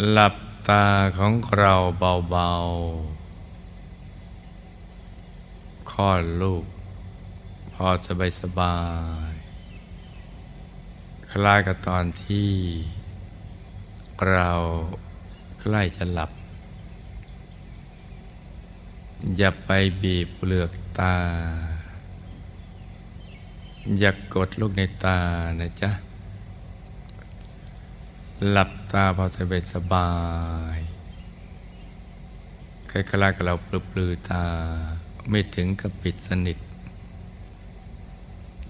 หลับตาของเราเบาๆคลอดลูก พอสบายสบายๆคล้ายกับตอนที่ เราใกล้จะหลับ อย่าไปบีบเปลือกตา อย่ากกดลูกในตานะจ๊ะ หลับ ตาพอสบายสบายคล้ายๆกับเราปลือๆตาไม่ถึงกับปิดสนิท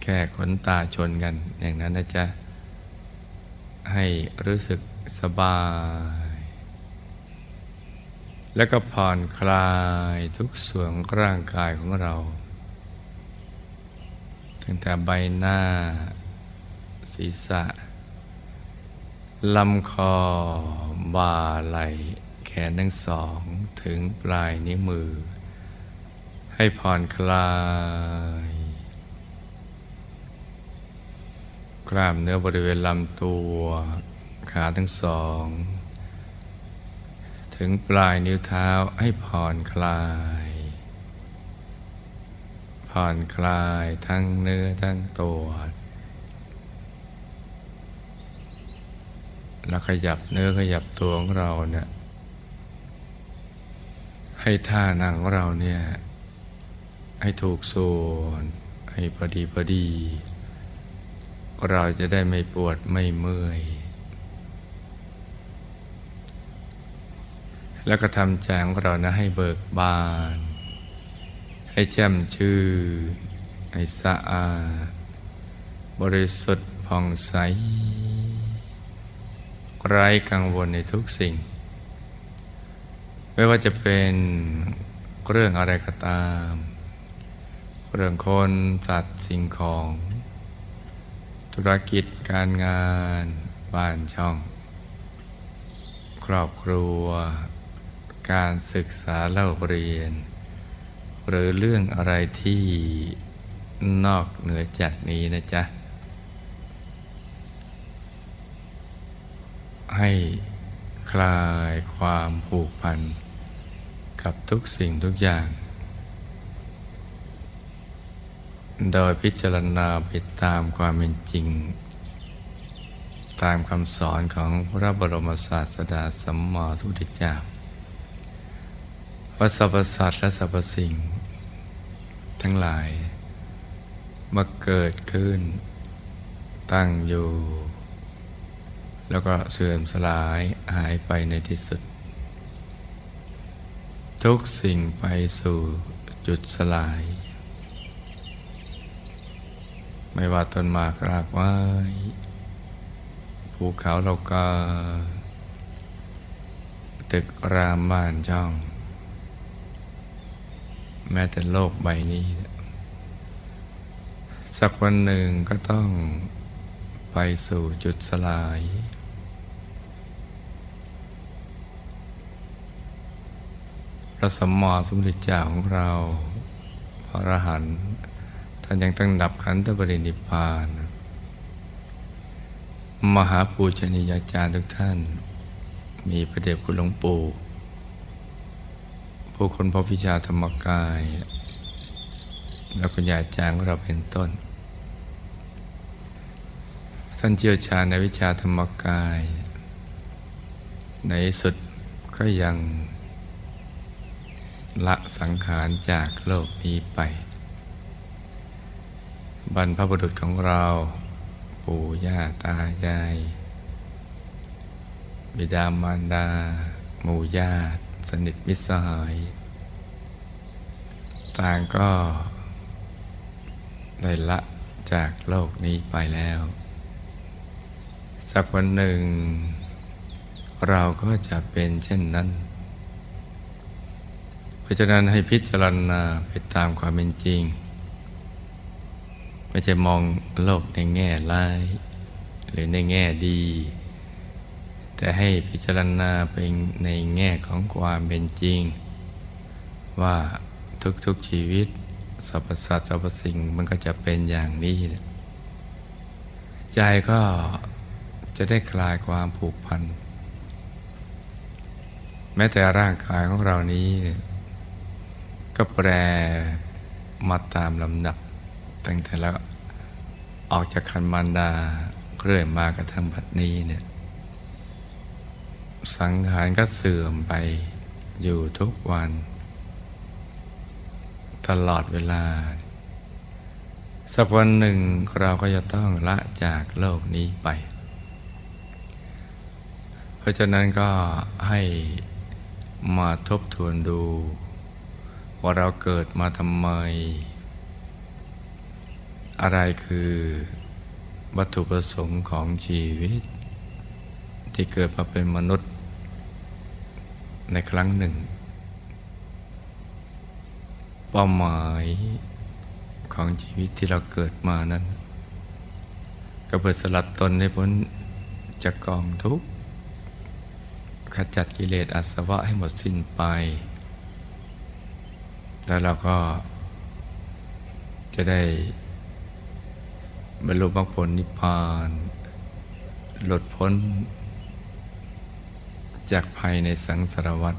แค่ขนตาชนกันอย่างนั้นนะจ๊ะ ให้รู้สึกสบาย แล้วก็ผ่อนคลายทุกส่วนร่างกายของเราตั้งแต่ใบหน้า ศีรษะ ลำคอบ่าไหล่แขนทั้งสองถึงปลายนิ้วมือ ให้ผ่อนคลาย กล้ามเนื้อบริเวณลำตัว ขาทั้งสอง ถึงปลายนิ้วเท้าให้ผ่อนคลาย ผ่อนคลายทั้งเนื้อทั้งตัว แล้วขยับเนื้อขยับตัวของเราเนี่ยให้ท่านั่งของเราเนี่ยให้ถูกส่วนให้พอดีพอดี เราจะได้ไม่ปวดไม่เมื่อย แล้วก็ทำใจของเรานะให้เบิกบาน ให้แจ่มชื่นให้สะอาด บริสุทธิ์ผ่องใส ไร้กังวลในทุกสิ่ง ไม่ว่าจะเป็นเรื่องอะไรก็ตาม เรื่องคนสัตว์สิ่งของ ธุรกิจการงานบ้านช่อง ครอบครัว การศึกษาเล่าเรียน หรือเรื่องอะไรที่นอกเหนือจากนี้นะจ๊ะ ให้คลายความผูกพัน กับทุกสิ่งทุกอย่าง โดยพิจารณาไปตามความเป็นจริง ตามคำสอนของพระบรมศาสดาสัมมาสัมพุทธเจ้าว่าสรรพสัตว์และสรรพสิ่ง ทั้งหลายมาเกิดขึ้น ตั้งอยู่ แล้วก็เสื่อมสลายหายไปในที่สุด ทุกสิ่งไปสู่จุดสลาย ไม่ว่าต้นหมากรากไม้ภูเขาเรากาตึกรามบ้านช่อง แม้แต่โลกใบนี้ สักวันหนึ่งก็ต้องไปสู่จุดสลาย พ ระสัมมาสัมพุทธเจ้าของเรา พระอรหันต์ท่านยังตั้งดับขันธปรินิพพาน มหาปูชนียาจารย์ทุกท่าน มีพระเดชคุณหลวงปู่ผู้คนพบวิชาธรรมกาย แล้วคุณยายจางเราเป็นต้น ท่านเชี่ยวชาญในวิชาธรรมกาย ในสุดก็ยัง ละสังขารจากโลกนี้ไป บรรพบุรุษของเรา ปู่ย่าตายาย บิดามารดา หมู่ญาติ สนิทมิตรสหาย ต่างก็ ได้ละจากโลกนี้ไปแล้ว สักวันหนึ่ง เราก็จะเป็นเช่นนั้น เพราะฉะนั้นให้พิจารณาไปตามความเป็นจริง ไม่ใช่มองโลกในแง่ร้าย หรือในแง่ดี แต่ให้พิจารณาไปในแง่ของความเป็นจริง ว่าทุกๆชีวิตสรรพสัตว์สรรพสิ่งมันก็จะเป็นอย่างนี้ ใจก็จะได้คลายความผูกพัน แม้แต่ร่างกายของเรานี้เนี่ย ก็แปรมาตามลำดับ ตั้งแต่แล้วออกจากคันมารดาเรื่อยมากระทั่งบัดนี้เนี่ยสังขารก็เสื่อมไปอยู่ทุกวัน ตลอดเวลา สักวันหนึ่งเราก็จะต้องละจากโลกนี้ไป เพราะฉะนั้นก็ให้มาทบทวนดู ว่าเราเกิดมาทำไม อะไรคือวัตถุประสงค์ของชีวิต ที่เกิดมาเป็นมนุษย์ ในครั้งหนึ่ง เป้าหมายของชีวิตที่เราเกิดมานั้น ก็เพื่อสลัดตนให้พ้นจากกองทุกข์ขจัดกิเลสอาสวะให้หมดสิ้นไป แล้วเราก็จะได้บรรลุมรรคผลนิพพาน หลุดพ้น จากภัยในสังสารวัฏ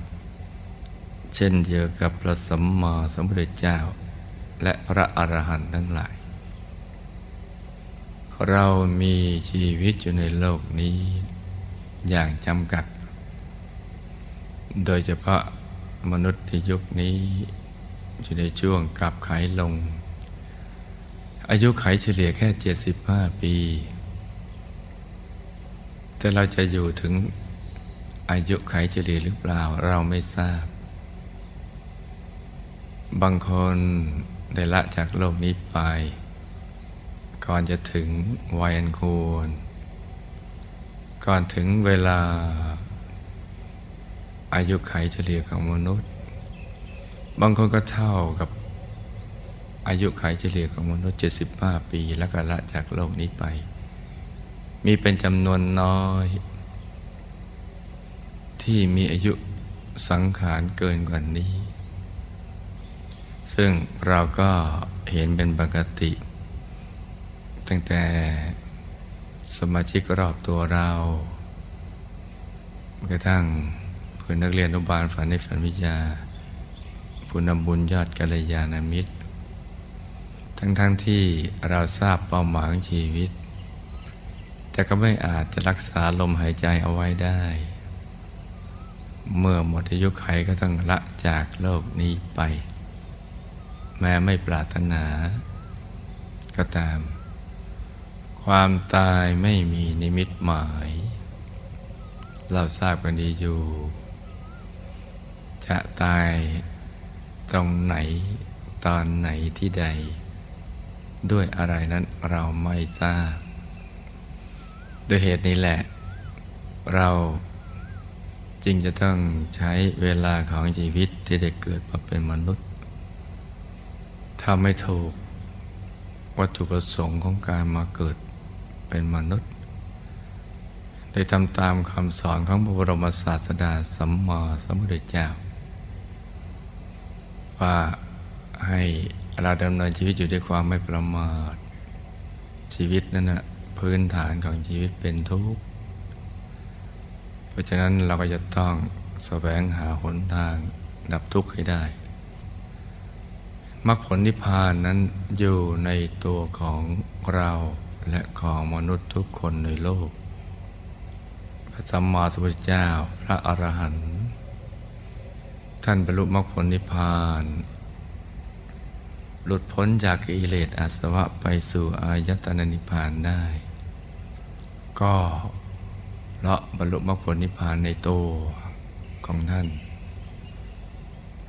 เช่นเดียวกับพระสัมมาสัมพุทธเจ้า และพระอรหันต์ทั้งหลาย เรามีชีวิตอยู่ในโลกนี้อย่างจำกัด โดยเฉพาะมนุษย์ในยุคนี้ อยู่ในช่วงกลับไขลง อายุไขเฉลี่ยแค่ 75 ปี แต่เราจะอยู่ถึงอายุไขเฉลี่ยหรือเปล่าเราไม่ทราบ บางคนได้ละจากโลกนี้ไป ก่อนจะถึงวัยอันควร ก่อนถึงเวลาอายุไขเฉลี่ยของมนุษย์ บางคนก็เท่ากับอายุไขเฉลี่ยของมนุษย์ 75 ปี แล้วก็ละจากโลกนี้ไป มีเป็นจำนวนน้อย ที่มีอายุสังขารเกินกว่านี้ ซึ่งเราก็เห็นเป็นปกติ ตั้งแต่สมาชิกรอบตัวเรากระทั่งเพื่อนนักเรียนอนุบาลฝันในฝันวิทยา ผู้นำบุญยอดกัลยาณมิตร ทั้งๆทที่เราทราบเป้าหมายของชีวิต แต่ก็ไม่อาจจะรักษาลมหายใจเอาไว้ได้ เมื่อหมดอายุไขก็ต้องละจากโลกนี้ไป แม้ไม่ปรารถนา ก็ตาม ความตายไม่มีนิมิตหมาย เราทราบกันดีอยู่ จะตาย ตรงไหนตอนไหนที่ใด ด้วยอะไรนั้นเราไม่ทราบด้วยเหตุนี้แหละ เราจึงจะต้องใช้เวลาของชีวิตที่ได้เกิดมาเป็นมนุษย์ถ้าไม่ถูกวัตถุประสงค์ของการมาเกิดเป็นมนุษย์ ได้ทำตามคำสอนของพระบรมศาสดาสัมมาสัมพุทธเจ้า ว่าให้เราดำเนินชีวิตอยู่ด้วยความไม่ประมาท ชีวิตนั้นนะพื้นฐานของชีวิตเป็นทุกข์ เพราะฉะนั้นเราก็จะต้องแสวงหาหนทางดับทุกข์ให้ได้มรรคผลนิพพานนั้นอยู่ในตัวของเราและของมนุษย์ทุกคนในโลก พระสัมมาสัมพุทธเจ้า พระอรหันต์ ท่านบรรลุมรรคผลนิพพาน หลุดพ้นจากกิเลสอาสวะไปสู่อายตนะนิพพานได้ ก็เพราะบรรลุมรรคผลนิพพานในตัวของท่าน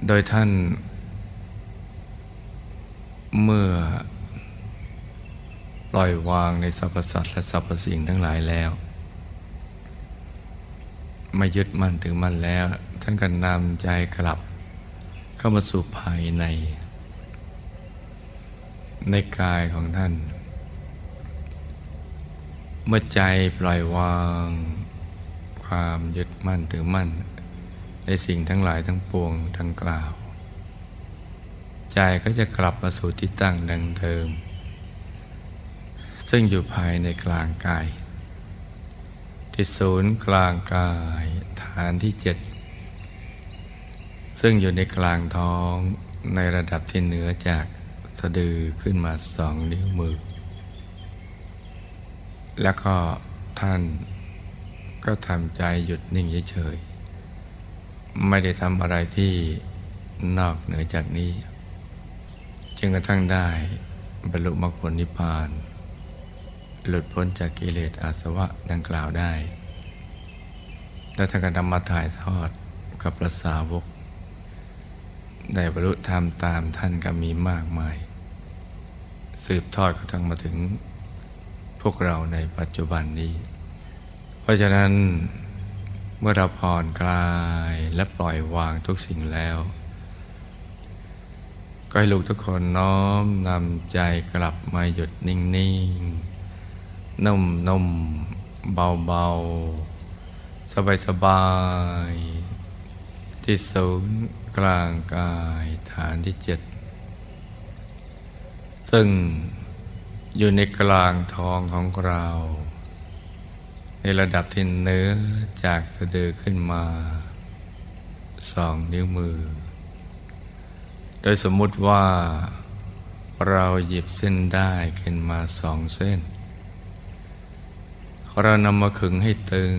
โดยท่าน เมื่อปล่อยวางในสรรพสัตว์และสรรพสิ่งทั้งหลายแล้ว ไม่ยึดมั่นถึงมั่นแล้ว ท่านก็นำใจกลับเข้ามาสู่ภายใน ในกายของท่าน เมื่อใจปล่อยวาง ความยึดมั่นถือมั่น ในสิ่งทั้งหลายทั้งปวงทั้งกล่าว ใจก็จะกลับมาสู่ที่ตั้งดังเดิม ซึ่งอยู่ภายในกลางกายที่ศูนย์กลางกายฐานที่เจ็ด ซึ่งอยู่ในกลางท้องในระดับที่เหนือจากสะดือขึ้นมาสองนิ้วมือ แล้วก็ท่านก็ทำใจหยุดนิ่งเฉยๆไม่ได้ทำอะไรที่นอกเหนือจากนี้จึงกระทั่งได้บรรลุมรรคผลนิพพาน หลุดพ้นจากกิเลสอาสวะดังกล่าวได้ แล้วท่านก็นำมาถ่ายทอดกับพระสาวก ได้บรรลุธรรมตามท่านก็มีมากมาย สืบทอดกระทั่งมาถึงพวกเราในปัจจุบันนี้ เพราะฉะนั้นเมื่อเราผ่อนคลายและปล่อยวางทุกสิ่งแล้ว ก็ให้ลูกทุกคนน้อมนำใจกลับมาหยุดนิ่งๆ นุ่มนุ่มเบาเบาสบายสบายๆ ที่ศูนย์ กลางกายฐานที่เจ็ดซึ่งอยู่ในกลางท้องของเรา ในระดับที่เนื้อจากสะดือขึ้นมาสองนิ้วมือ โดยสมมุติว่าเราหยิบเส้นได้ขึ้นมาสองเส้น เรานำมาขึงให้ตึง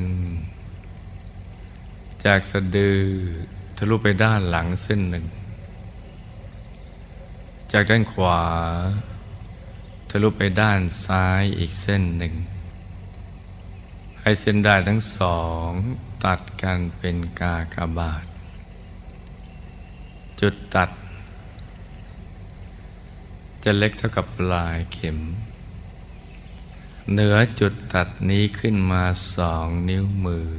จากสะดือ ทะลุไปด้านหลังเส้นหนึ่ง จากด้านขวา ทะลุไปด้านซ้ายอีกเส้นหนึ่ง ให้เส้นได้ทั้งสอง ตัดกันเป็นกากบาท จุดตัด จะเล็กเท่ากับปลายเข็ม เหนือจุดตัดนี้ขึ้นมาสองนิ้วมือ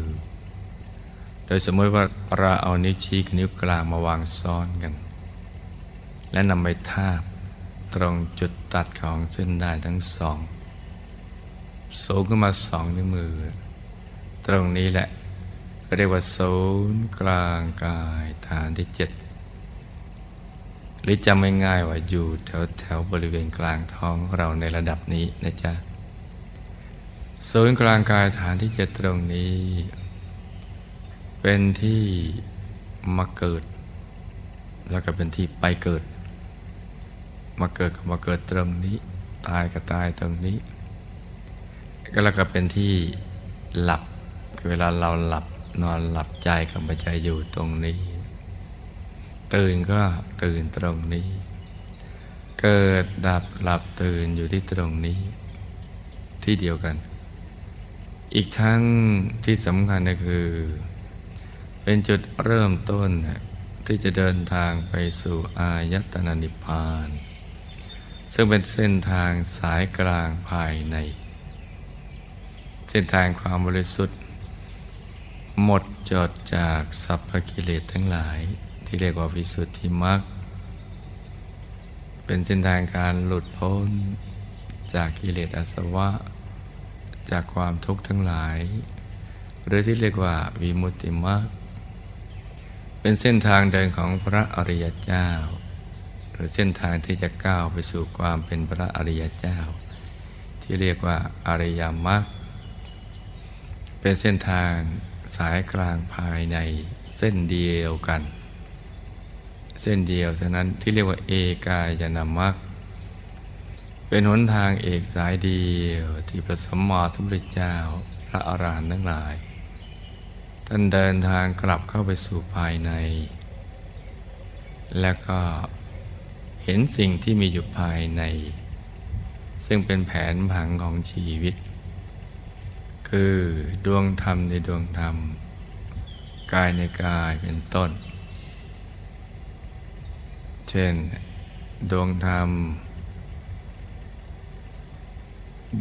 โดยสมมติว่าเราเอานิ้วชี้กับนิ้วกลางมาวางซ้อนกัน และนำไปทาบตรงจุดตัดของเส้นได้ทั้งสอง สูงขึ้นมาสองนิ้วมือ ตรงนี้แหละเรียกว่าศูนย์กลางกายฐานที่เจ็ดหรือจำง่ายๆว่าอยู่แถวแถวบริเวณกลางท้องของเราในระดับนี้นะจ๊ะศูนย์กลางกายฐานที่เจ็ดตรงนี้ เป็นที่มาเกิด แล้วก็เป็นที่ไปเกิด มาเกิดก็มาเกิดตรงนี้ ตายก็ตายตรงนี้ก็แล้วก็เป็นที่หลับคือเวลาเราหลับนอนหลับใจกับใจอยู่ตรงนี้ ตื่นก็ตื่นตรงนี้ เกิดดับหลับตื่นอยู่ที่ตรงนี้ ที่เดียวกัน อีกทั้งที่สำคัญก็คือ เป็นจุดเริ่มต้นที่จะเดินทางไปสู่อายตนะนิพพาน ซึ่งเป็นเส้นทางสายกลางภายใน เส้นทางความบริสุทธิ์ หมดจดจากสัพพกิเลสทั้งหลายที่เรียกว่าวิสุทธิมรรคเป็นเส้นทางการหลุดพ้นจากกิเลสอาสวะ จากความทุกข์ทั้งหลาย หรือที่เรียกว่าวิมุตติมรรค เป็นเส้นทางเดินของพระอริยเจ้า หรือเส้นทางที่จะก้าวไปสู่ความเป็นพระอริยเจ้า ที่เรียกว่าอริยมรรคเป็นเส้นทางสายกลางภายในเส้นเดียวกัน เส้นเดียวเท่านั้นที่เรียกว่าเอกายนามรรคเป็นหนทางเอกสายเดียวที่พระสัมมาสัมพุทธเจ้าพระอรหันต์ทั้งหลาย ท่านเดินทางกลับเข้าไปสู่ภายใน แล้วก็เห็นสิ่งที่มีอยู่ภายใน ซึ่งเป็นแผนผังของชีวิต คือดวงธรรมในดวงธรรม กายในกายเป็นต้น เช่น ดวงธรรม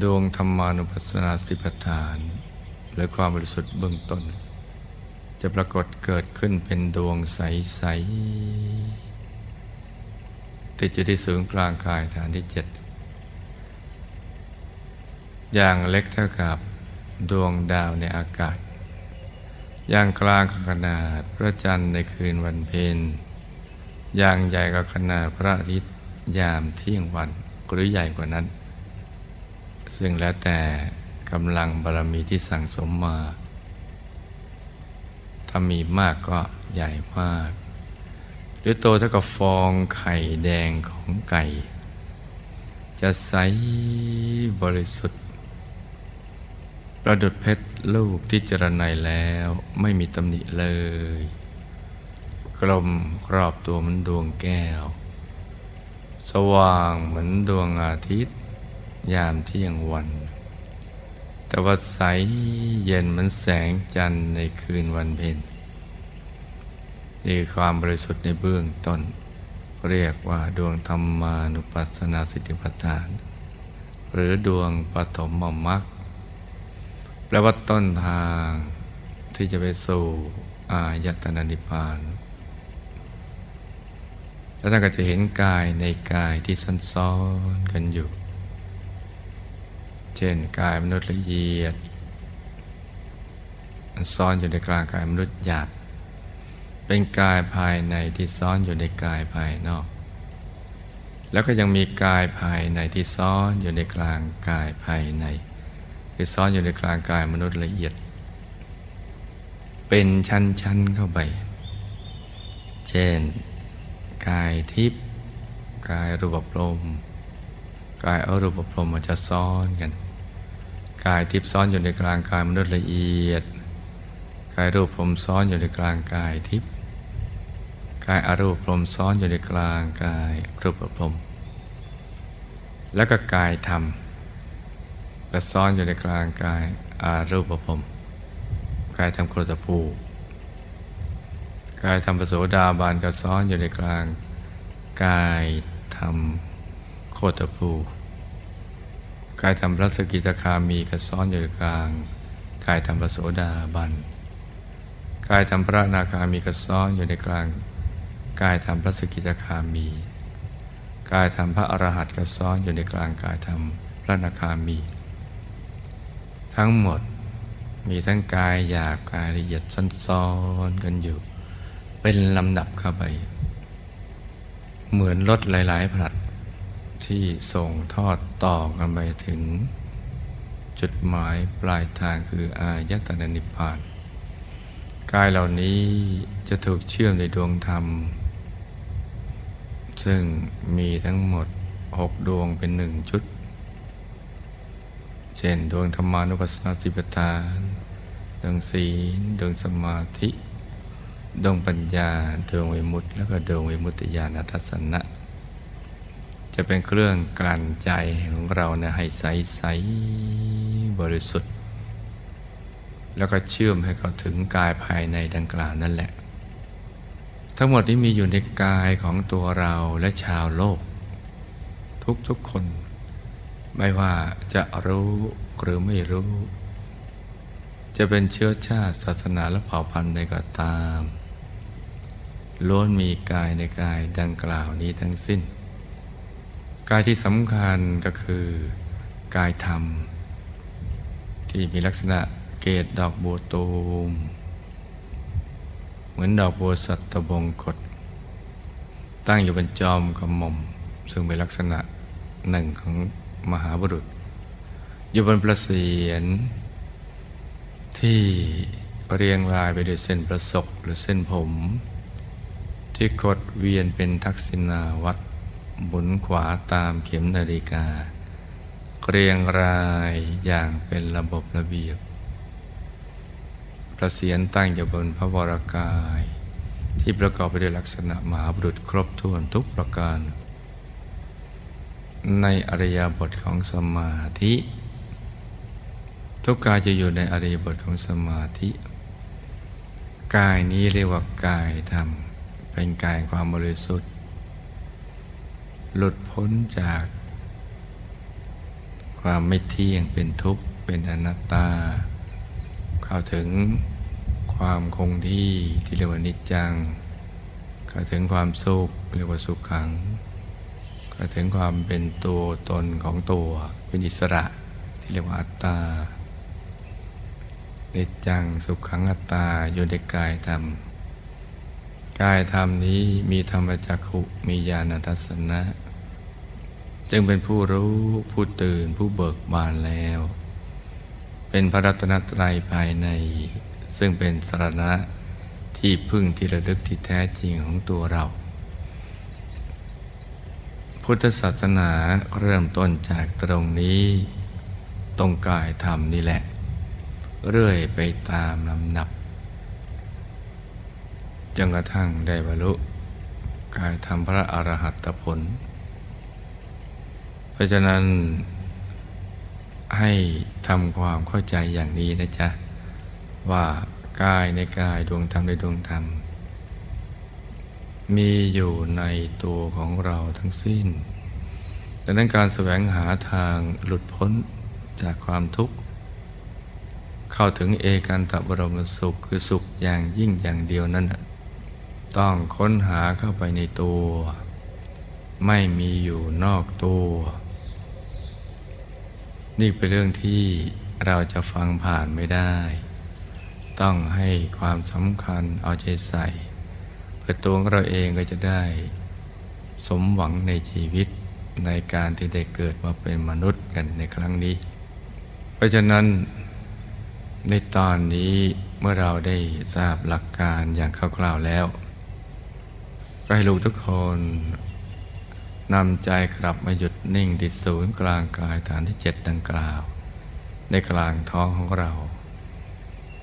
ดวงธรรมานุปัสสนาสติปัฏฐาน หรือความบริสุทธิ์เบื้องต้น จะปรากฏเกิดขึ้นเป็นดวงใส ๆ ติดอยู่ที่ศูนย์กลางกายฐานที่เจ็ดอย่างเล็กเท่ากับดวงดาวในอากาศ อย่างกลางขนาดพระจันทร์ในคืนวันเพ็ญอย่างใหญ่กับขนาดพระอาทิตย์ยามเที่ยงวันหรือใหญ่กว่านั้น ซึ่งแล้วแต่กำลังบารมีที่สั่งสมมา ถ้ามีมากก็ใหญ่มาก หรือโตเท่ากับฟองไข่แดงของไก่ จะใสบริสุทธิ์ ประดุดเพชรลูกที่จรไนแล้วไม่มีตำหนิเลย กลมรอบตัวเหมือนดวงแก้ว สว่างเหมือนดวงอาทิตย์ ยามเที่ยงวัน แต่ว่าใสเย็นเหมือนแสงจันทร์ในคืนวันเพ็ญนี่ความบริสุทธิ์ในเบื้องต้น เรียกว่าดวงธรรมานุปัสสนาสติปัฏฐาน หรือดวงปฐมมรรคแปลว่าต้นทางที่จะไปสู่อายตนะนิพพาน แล้วท่านก็จะเห็นกายในกายที่ซ้อนๆกันอยู่ เช่นกายมนุษย์ละเอียด ซ้อนอยู่ในกลางกายมนุษย์หยาบ เป็นกายภายในที่ซ้อนอยู่ในกายภายนอก แล้วก็ยังมีกายภายในที่ซ้อนอยู่ในกลางกายภายในคือซ้อนอยู่ในกลางกายมนุษย์ละเอียด เป็นชั้นๆเข้าไป เช่น กายทิพย์กายรูปพรมกายอรูปพรหมมันจะซ้อนกัน กายทิพย์ซ้อนอยู่ในกลางกายมนุษย์ละเอียด กายรูปพรหมซ้อนอยู่ในกลางกายทิพย์กายอรูปพรหมซ้อนอยู่ในกลางกายรูปพรหมแล้วก็กายธรรมก็ซ้อนอยู่ในกลางกายอารูปภพกายธรรมโคตภูกายธรรมปโสดาบานก็ซ้อนอยู่ในกลางกายธรรมโคตภู กายธรรมพระสกิตาคามีก็ซ้อนอยู่กลาง กายธรรมปโสดาบัน กายธรรมพระนาคามีก็ซ้อนอยู่ในกลาง กายธรรมพระสกิตาคามี กายธรรมพระอรหัต์ก็ซ้อนอยู่ในกลางกายธรรมพระนาคามี ทั้งหมดมีทั้งกายหยาบกายละเอียดซ้อนๆกันอยู่ เป็นลำดับเข้าไป เหมือนรถหลาย ๆผลัด ที่ส่งทอดต่อกันไปถึง จุดหมายปลายทางคืออายตนะนิพพานกายเหล่านี้จะถูกเชื่อมในดวงธรรม ซึ่งมีทั้งหมดหกดวงเป็นหนึ่งชุด เช่นดวงธรรมานุปัสสนาสิปทานดวงศีลดวงสมาธิดวงปัญญาดวงวิมุตติ แล้วก็ดวงวิมุตติญาณทัศนะ จะเป็นเครื่องกลั่นใจของเรานี่ยให้ใสใสบริสุทธิ์ แล้วก็เชื่อมให้เขาถึงกายภายในดังกล่าวนั่นแหละ ทั้งหมดนี้มีอยู่ในกายของตัวเราและชาวโลก ทุกๆคน ไม่ว่าจะรู้หรือไม่รู้ จะเป็นเชื้อชาติศาสนาและเผ่าพันธุ์ใดก็ตามล้วนมีกายในกายดังกล่าวนี้ทั้งสิ้น กายที่สำคัญก็คือกายธรรม ที่มีลักษณะเกตดอกบัวตูม เหมือนดอกบัวสัตบงกฎตั้งอยู่บนจอมกระหม่อม ซึ่งเป็นลักษณะหนึ่งของมหาบุรุษ อยู่บนประเสียนที่เรียงรายไปด้วยเส้นประศกหรือเส้นผม ที่กดเวียนเป็นทักษิณาวัตร หมุนขวาตามเข็มนาฬิกา เรียงรายอย่างเป็นระบบระเบียบประเสียนตั้งอยู่บนพระวรากาย ที่ประกอบไปด้วยลักษณะมหาบุรุษครบถ้วนทุกประการ ในอริยบทของสมาธิ ทุกกายจะอยู่ในอริยบทของสมาธิ กายนี้เรียกว่ากายธรรม เป็นกายความบริสุทธิ หลุดพ้นจาก ความไม่เที่ยงเป็นทุกข์เป็นอนัตตา เข้าถึงความคงที่ที่เรียกว่านิจจัง เข้าถึงความสุขเรียกว่าสุขขัง เข้าถึงความเป็นตัวตนของตัวเป็นอิสระที่เรียกว่าอัตตานิจจังสุขขังอัตตาอยู่ในกายธรรมกายธรรมนี้มีธรรมจักขุมีญาณทัศนะ จึงเป็นผู้รู้ผู้ตื่นผู้เบิกบานแล้ว เป็นพระรัตนตรัยภายใน ซึ่งเป็นสรณะที่พึ่งที่ระลึกที่แท้จริงของตัวเรา พุทธศาสนาเริ่มต้นจากตรงนี้ ตรงกายธรรมนี่แหละ เรื่อยไปตามลำดับจนกระทั่งได้บรรลุกายธรรมพระอรหัตผล เพราะฉะนั้นให้ทำความเข้าใจอย่างนี้นะจ๊ะ ว่ากายในกายดวงธรรมในดวงธรรม มีอยู่ในตัวของเราทั้งสิ้นดังนั้นการแสวงหาทางหลุดพ้นจากความทุกข์ เข้าถึงเอกันตบรมสุขคือสุขอย่างยิ่งอย่างเดียวนั้นต้องค้นหาเข้าไปในตัว ไม่มีอยู่นอกตัว นี่เป็นเรื่องที่เราจะฟังผ่านไม่ได้ ต้องให้ความสำคัญเอาใจใส่เพื่อตัวเราเองก็จะได้ สมหวังในชีวิตในการที่ได้เกิดมาเป็นมนุษย์กันในครั้งนี้ เพราะฉะนั้นในตอนนี้เมื่อเราได้ทราบหลักการอย่างคร่าวๆแล้ว ก็ให้ลูกทุกคน นำใจกลับมาหยุดนิ่งที่ศูนย์กลางกายฐานที่เจ็ดดังกล่าว ในกลางท้องของเรา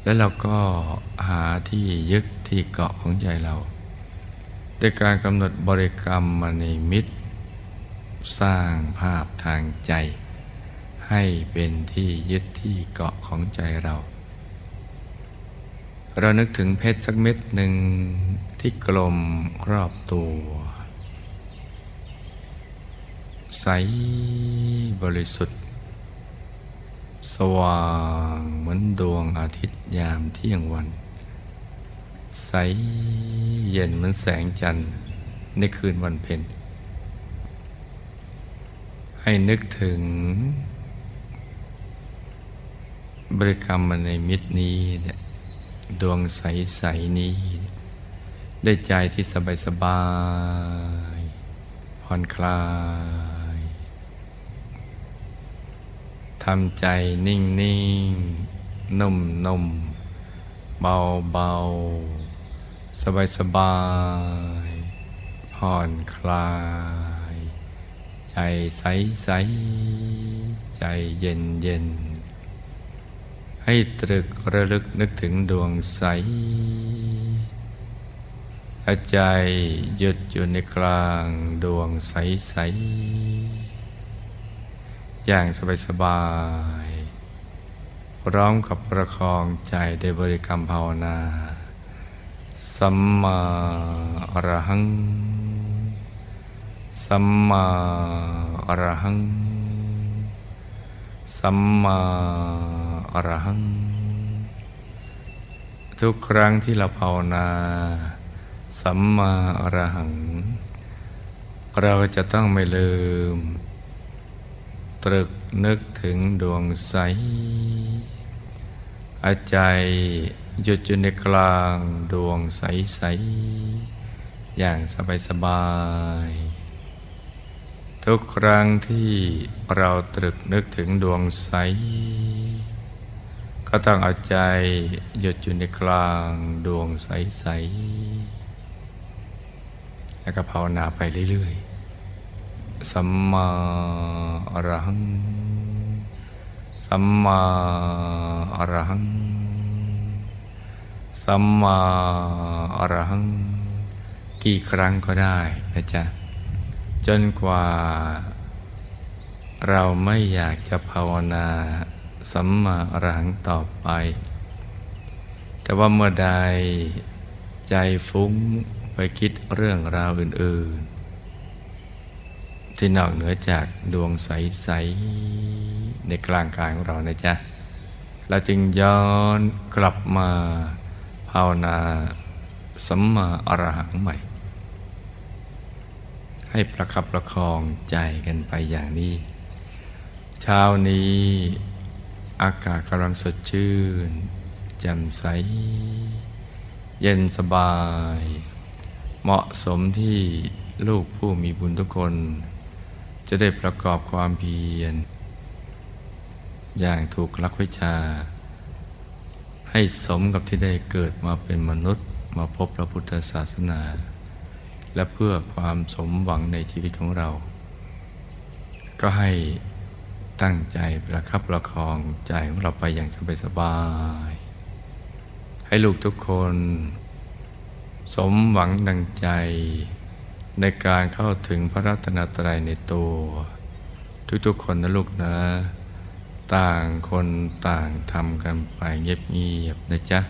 และเราก็หาที่ยึดที่เกาะของใจเราด้วยการกำหนดบริกรรมมาในมิตร สร้างภาพทางใจ ให้เป็นที่ยึดที่เกาะของใจเรา เรานึกถึงเพชรสักเม็ดหนึ่งที่กลมรอบตัว ใสบริสุทธิ์ สว่างเหมือนดวงอาทิตย์ยามเที่ยงวัน ใสเย็นเหมือนแสงจันทร์ในคืนวันเพ็ญให้นึกถึง บริกรรมมาในมิตรนี้เนี่ยดวงใส ๆ นี้ ได้ใจที่สบายสบายๆผ่อนคลาย ทำใจนิ่งนิ่งนุ่มนุ่มเบาเบาสบายสบายผ่อนคลาย ใจใสใสใจเย็นเย็นให้ตรึกระลึกนึกถึงดวงใสอาใจหยุดอยู่ในกลางดวงใสใส อย่างสบายสบายพร้อมกับประคองใจด้วยบริกรรมภาวนา สัมมาอรหัง สัมมาอรหัง สัมมาอรหัง ทุกครั้งที่เราภาวนา สัมมาอรหัง เราจะต้องไม่ลืม ตรึกนึกถึงดวงใส อาใจหยุดอยู่ในกลางดวงใสใสอย่างสบายสบายๆทุกครั้งที่เราตรึกนึกถึงดวงใส ก็ต้องเอาใจหยุดอยู่ในกลางดวงใสๆแล้วก็ภาวนาไปเรื่อยๆ สัมมาอรหัง สัมมาอรหัง สัมมาอรหัง กี่ครั้งก็ได้นะจ๊ะ จนกว่า เราไม่อยากจะภาวนาสัมมาอรหังต่อไป แต่ว่าเมื่อใดใจฟุ้งไปคิดเรื่องราวอื่นๆ ที่นอกเหนือจากดวงใส ๆ ในกลางกายของเรานะจ๊ะเราจึงย้อนกลับมาภาวนาสัมมาอรหังใหม่ ให้ประคับประคองใจกันไปอย่างนี้ เช้านี้อากาศกำลังสดชื่นแจ่มใส เย็นสบาย เหมาะสมที่ลูกผู้มีบุญทุกคน จะได้ประกอบความเพียร อย่างถูกลักวิชา ให้สมกับที่ได้เกิดมาเป็นมนุษย์มาพบพระพุทธศาสนา และเพื่อความสมหวังในชีวิตของเรา ก็ให้ตั้งใจประคับประคองใจของเราไปอย่างสบายๆให้ลูกทุกคน สมหวังดังใจ ในการเข้าถึงพระรัตนตรัยในตัว ทุกๆคนนะลูกนะ ต่างคนต่างทำกันไปเงียบๆนะจ๊ะ